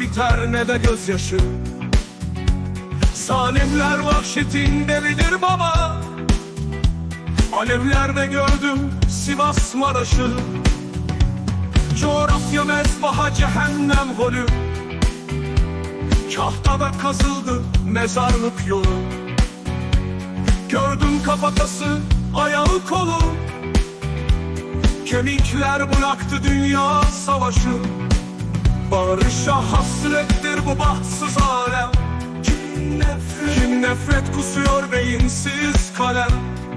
biter ne de gözyaşı. Zalimler vahşetin delidir baba. Alevlerde gördüm Sivas Maraş'ı. Coğrafya mezbaha cehennem holü. Kahtada kazıldı mezarlık yolu. Gördüm kafatası ayağı kolu. Kemikler bıraktı dünya savaşı Barışa hasrettir bu bahtsız alem. Kim nefret, Kim nefret kusuyor beyinsiz kalem.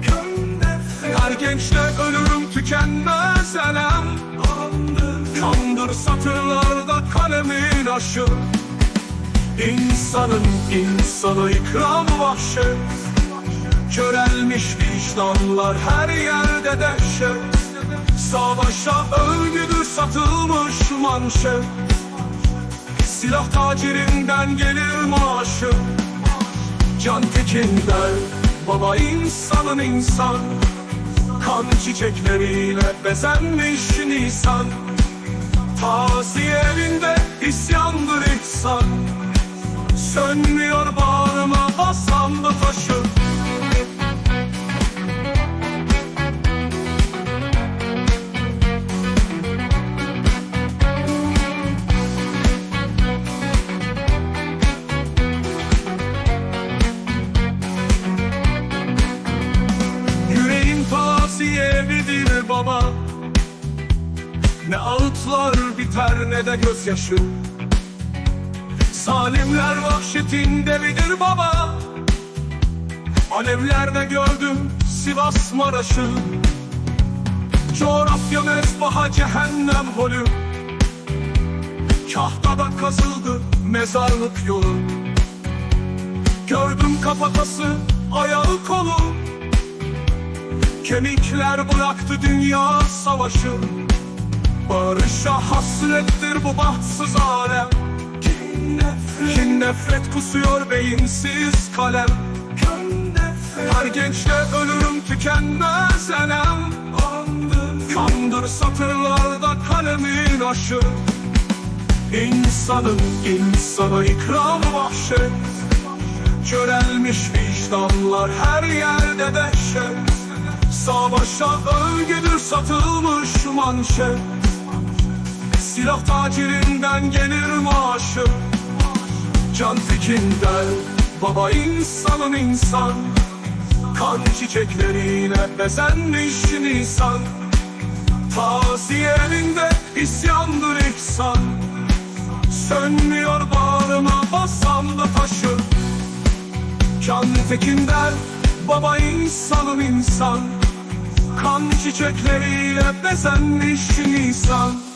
Kim nefret Her gençle ölürüm tükenmez elem. Kandır, kandır satırlarda kalemin aşı. İnsanın insanı ikram vahşet Körelmiş vicdanlar her yerde dehşet. Savaşa övgüdür satılmış manşet Silah tacirinden gelir maaşı. Can tekinden baba insanın insan. Kan çiçekleriyle bezenmiş Nisan. Taziye evinde isyandır ihsan. Sönmüyor Ne ağıtlar biter ne de gözyaşı. Zalimler vahşetin delidir baba. Alevlerde gördüm Sivas Maraş'ı. Coğrafya mezbaha cehennem holü. Kahtada kazıldı mezarlık yolu. Gördüm kafatası ayağı kolu. Kemikler bıraktı dünya savaşı Barışa hasrettir bu bahtsız alem. Kim nefret, Kim nefret kusuyor beyinsiz kalem. Her gençle ölürüm tükenmez elem Kandır, kandır satırlarda kalemin aşı. İnsanın insana ikram vahşet. Körelmiş vicdanlar her yerde dehşet. Savaşa övgüdür satılmış manşet Silah tacirinden gelir maaşı Can tekinden baba insanın insan. Kan çiçekleriyle bezenmiş Nisan. Taziye elinde isyandır ihsan. Sönmüyor bağrıma basan da taşı Can tekinden baba insanın insan. Kan çiçekleriyle bezenmiş Nisan